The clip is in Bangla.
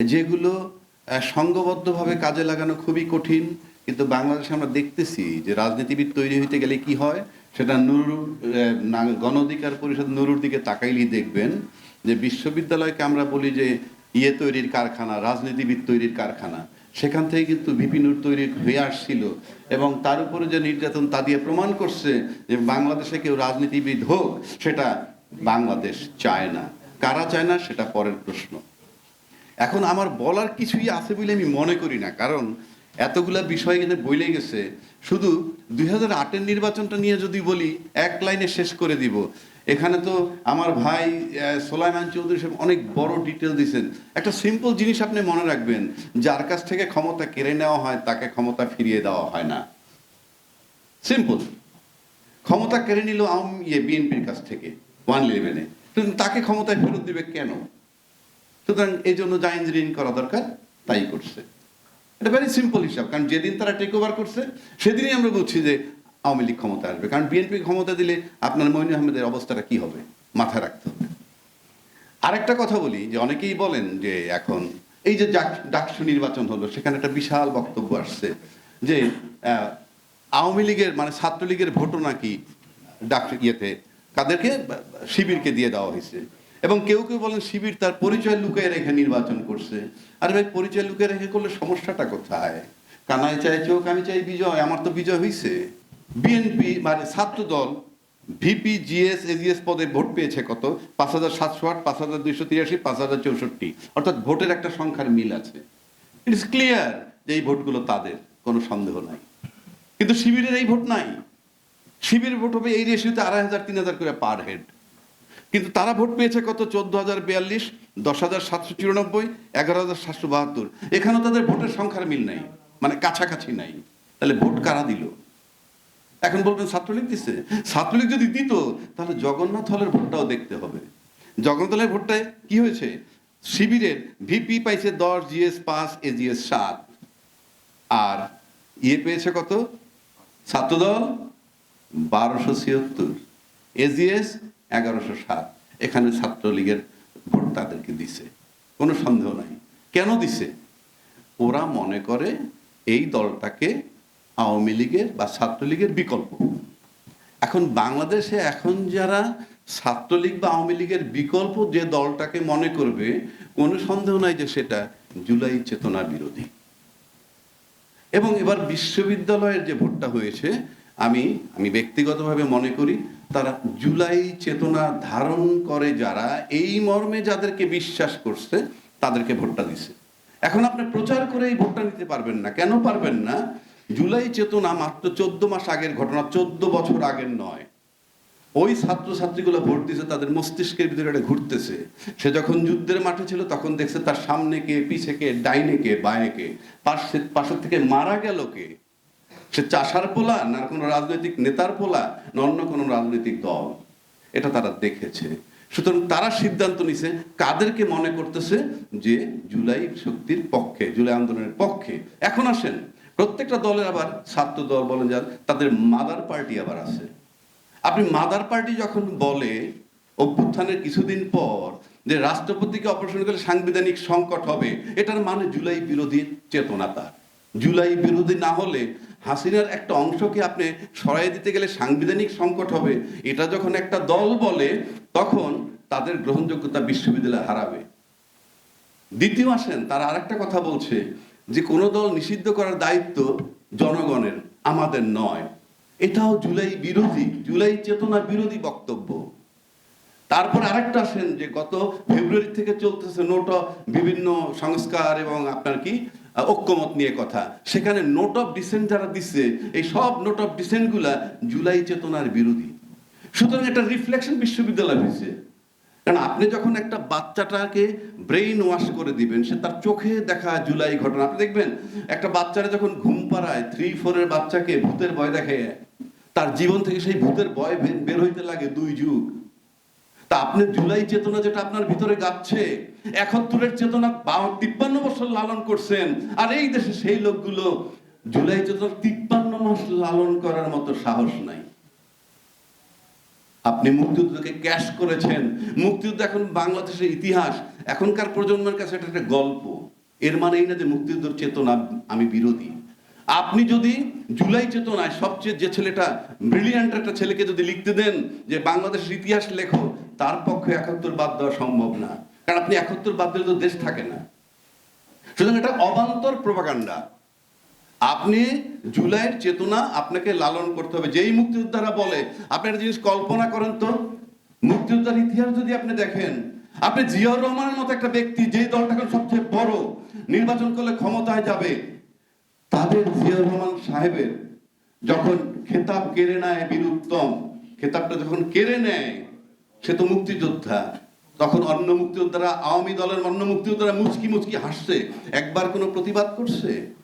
যেগুলো আহ, সংঘবদ্ধভাবে কাজে লাগানো খুবই কঠিন কিন্তু বাংলাদেশে আমরা দেখতেছি যে রাজনীতিবিদ তৈরি হইতে গেলে কি হয় সেটা নুরুর গণ অধিকার পরিষদ নুরুর দিকে তাকাইলেই দেখবেন যে বিশ্ববিদ্যালয়কে আমরা বলি যে ইয়ে তৈরির কারখানা রাজনীতিবিদ তৈরির কারখানা। সেখান থেকে কিন্তু বিপিনুর তৈরি হয়ে আসছিল এবং তার উপরে যে নির্যাতন তা দিয়ে প্রমাণ করছে যে বাংলাদেশে কেউ রাজনীতিবিদ হোক সেটা বাংলাদেশ চায় না। কারা চায় না সেটা পরের প্রশ্ন। এখন আমার বলার কিছুই আছে বলে আমি মনে করি না, কারণ এতগুলা বিষয় কিন্তু বইলে গেছে। শুধু দুই হাজার আটের নির্বাচনটা নিয়ে যদি বলি, এক লাইনে শেষ করে দিব। এখানে তো আমার ভাই সোলাইমান চৌধুরী সাহেব অনেক বড় ডিটেল দিয়েছেন একটা সিম্পল জিনিস আপনি মনে রাখবেন, যার কাছ থেকে ক্ষমতা কেড়ে নেওয়া হয়, তাকে ক্ষমতা ফিরিয়ে দেওয়া হয় না। সিম্পল ক্ষমতা কেড়ে নিল আওয়ামী ইয়ে বিএনপির কাছ থেকে ওয়ান ইলেভেনে তাকে ক্ষমতায় ফেরত দিবে কেন? সুতরাং এই জন্য যা ইঞ্জিনিয়ারিং করা দরকার, তাই করছে। এটা ভেরি সিম্পল হিসাব, কারণ যেদিন তারা টেক ওভার করছে, সেদিনই আমরা বুঝছি যে আওয়ামী লীগ ক্ষমতা আসবে। কারণ বিএনপি ক্ষমতা দিলে আপনার মইন আহমেদের অবস্থাটা কি হবে? মাথায় রাখতে হবে। আরেকটা কথা বলি, যে অনেকেই বলেন যে এখন এই যে ডাক- ডাকসু নির্বাচন হলো, সেখানে একটা বিশাল বক্তব্য আসছে যে আওয়ামী লীগের মানে ছাত্রলীগের ভোটও নাকি ডাক ইয়েতে, কাদেরকে, শিবিরকে দিয়ে দেওয়া হয়েছে। এবং কেউ কেউ বলেন শিবির তার পরিচয় লুকিয়ে রেখে নির্বাচন করছে। আরে ভাই, পরিচয় লুকিয়ে রেখে করলে সমস্যাটা কোথায়? কানাই চাই চোখ, আমি চাই বিজয়, আমার তো বিজয় হয়েছে বিএনপি মানে ছাত্র দল ভিপি, জিএস, এজিএস পদে ভোট পেয়েছে কত? পাঁচ হাজার সাতশো আট, পাঁচ হাজার দুইশো তিরাশি, পাঁচ হাজার চৌষট্টি। অর্থাৎ ভোটের একটা সংখ্যার মিল আছে। ইটস ক্লিয়ার যে এই ভোটগুলো তাদের, কোনো সন্দেহ নাই। কিন্তু শিবিরের এই ভোট নাই। শিবিরের ভোট হবে এই রেশিওতে আড়াই হাজার, তিন হাজার করে পার হেড কিন্তু তারা ভোট পেয়েছে কত? চোদ্দ হাজার বিয়াল্লিশ, দশ হাজার সাতশো চুরানব্বই, এগারো হাজার সাতশো বাহাত্তর। এখানেও তাদের ভোটের সংখ্যার মিল নাই মানে কাছাকাছি নাই। তাহলে ভোট কারা দিল? এখন বলবেন ছাত্রলীগ দিচ্ছে ছাত্রলীগ যদি দিত, তাহলে জগন্নাথ হলের ভোটটাও দেখতে হবে। জগন্নাথ হলের ভোটটায় কি হয়েছে? শিবিরের ভিপি পাইছে দশ, জিএস পাঁচ, এজিএস সাত। আর ইয়ে পেয়েছে কত? ছাত্রদল বারোশো ছিয়াত্তর। এজিএস এগারোশো সাত। এখানে ছাত্রলীগের ভোট তাদেরকে দিছে। কোনো সন্দেহ নাই। কেন দিছে? ওরা মনে করে এই দলটাকে আওয়ামী লীগের বা ছাত্রলীগের বিকল্প। এখন বাংলাদেশে এখন যারা ছাত্রলীগ বা আওয়ামী লীগের বিকল্প যে দলটাকে মনে করবে, কোনো সন্দেহ নাই যে সেটা জুলাই চেতনা বিরোধী। এবং এবার বিশ্ববিদ্যালয়ের যে ভোটটা হয়েছে আমি আমি ব্যক্তিগতভাবে মনে করি তারা জুলাই চেতনা ধারণ করে যারা, এই মর্মে যাদেরকে বিশ্বাস করছে, তাদেরকে ভোটটা দিছে। এখন আপনি প্রচার করে এই ভোটটা নিতে পারবেন না। কেন পারবেন না? জুলাই চেতনা মাত্র চোদ্দ মাস আগের ঘটনা, চোদ্দ বছর আগের নয়। ওই ছাত্রছাত্রীগুলো ভোট দিছে, তাদের মস্তিষ্কের ভিতরে এটা ঘুরতেছে। সে যখন যুদ্ধের মাঠে ছিল, তখন দেখছে তার সামনে কে, পিছে কে, ডাইনে কে, বাঁয়ে কে। পাশে, পাশের থেকে মারা গেল কে? সে চাষার পোলা না কোনো রাজনৈতিক নেতার পোলা, না অন্য কোনো রাজনৈতিক দল। এটা তারা দেখেছে। সুতরাং তারা সিদ্ধান্ত নিছে, কাদেরকে মনে করতেছে যে জুলাই শক্তির পক্ষে, জুলাই আন্দোলনের পক্ষে। এখন আসেন, প্রত্যেকটা দলের আবার ছাত্র দল বলেন যার, তাদের মাদার পার্টি আবার আছে। আপনি মাদার পার্টি যখন বলে, অভ্যুত্থানের কিছুদিন পর যে রাষ্ট্রপতিকে অপারেশন করলে সাংবিধানিক সংকট হবে, এটার মানে জুলাই বিরোধী চেতনা তার। জুলাই বিরোধী না হলে হাসিনার একটা অংশকে আপনি সরাই দিতে গেলে সাংবিধানিক সংকট হবে। এটা যখন একটা দল বলে, তখন তাদের গ্রহণযোগ্যতা বিশ্ববিদ্যালয় হারাবে। দ্বিতীয় আসেন, তারা আরেকটা কথা বলছে যে, কোনো দল নিষিদ্ধ করার দায়িত্ব জনগণের, আমাদের নয়। এটাও জুলাই বিরোধী, জুলাই চেতনা বিরোধী বক্তব্য। তারপর আরেকটা আসেন যে, গত ফেব্রুয়ারি থেকে চলতেছে নোট বিভিন্ন সংস্কার এবং আপনার কি? ঐক্যমত নিয়ে কথা। সেখানে নোট অফ ডিসেন্ট যারা দিচ্ছে এই সব নোট অফ ডিসেন্টগুলা জুলাই চেতনার বিরোধী। সুতরাং এটা রিফ্লেকশন বিশ্ববিদ্যালয় হয়েছে কারণ আপনি যখন একটা বাচ্চাটাকে ব্রেইন ওয়াশ করে দিবেন, সে তার চোখে দেখা জুলাই ঘটনা। আপনি দেখবেন, একটা বাচ্চারা যখন ঘুম পাড়ায় থ্রি ফোরের বাচ্চাকে ভূতের ভয় দেখে তার জীবন থেকে সেই ভূতের ভয় বের হইতে লাগে দুই যুগ। তা আপনি জুলাই চেতনা যেটা আপনার ভিতরে গাচ্ছে, একাত্তরের চেতনা তিপ্পান্ন বছর লালন করছেন, আর এই দেশে সেই লোকগুলো জুলাই চেতনা তিপ্পান্ন মাস লালন করার মতো সাহস নাই। আপনি মুক্তিযুদ্ধকে ক্যাশ করেছেন। মুক্তিযুদ্ধ এখন বাংলাদেশের ইতিহাস। এখনকার প্রজন্মের কাছে এটা একটা গল্প। এর মানে এই না যে মুক্তিযুদ্ধের চেতনা আমি বিরোধী। আপনি যদি জুলাই চেতনায় সবচেয়ে যে ছেলেটা ব্রিলিয়ান্ট একটা ছেলেকে যদি লিখতে দেন যে বাংলাদেশের ইতিহাস লেখো তার পক্ষে একাত্তর বাদ দেওয়া সম্ভব না। কারণ আপনি একাত্তর বাদ দিলে তো দেশ থাকে না। সুতরাং এটা অবান্তর প্রপাগান্ডা। আপনি জুলাইয়ের চেতনা আপনাকে লালন করতে হবে। যেই মুক্তিযোদ্ধারা বলে, আপনি একটা জিনিস কল্পনা করেন তো। মুক্তিযোদ্ধার ইতিহাস যদি আপনি দেখেন, আপনি জিয়াউর রহমানের মতো একটা ব্যক্তি, যেই দলটা এখন সবচেয়ে বড়, নির্বাচন করলে ক্ষমতায় যাবে, তাদের জিয়াউর রহমান সাহেবের যখন খেতাব কেড়ে নেয় বীর উত্তম খেতাবটা যখন কেড়ে নেয় সে তো মুক্তিযোদ্ধা। তখন অন্য মুক্তিযোদ্ধারা, আওয়ামী দলের অন্য মুক্তিযোদ্ধারা মুচকি মুচকি হাসছে। একবার কোনো প্রতিবাদ করছে?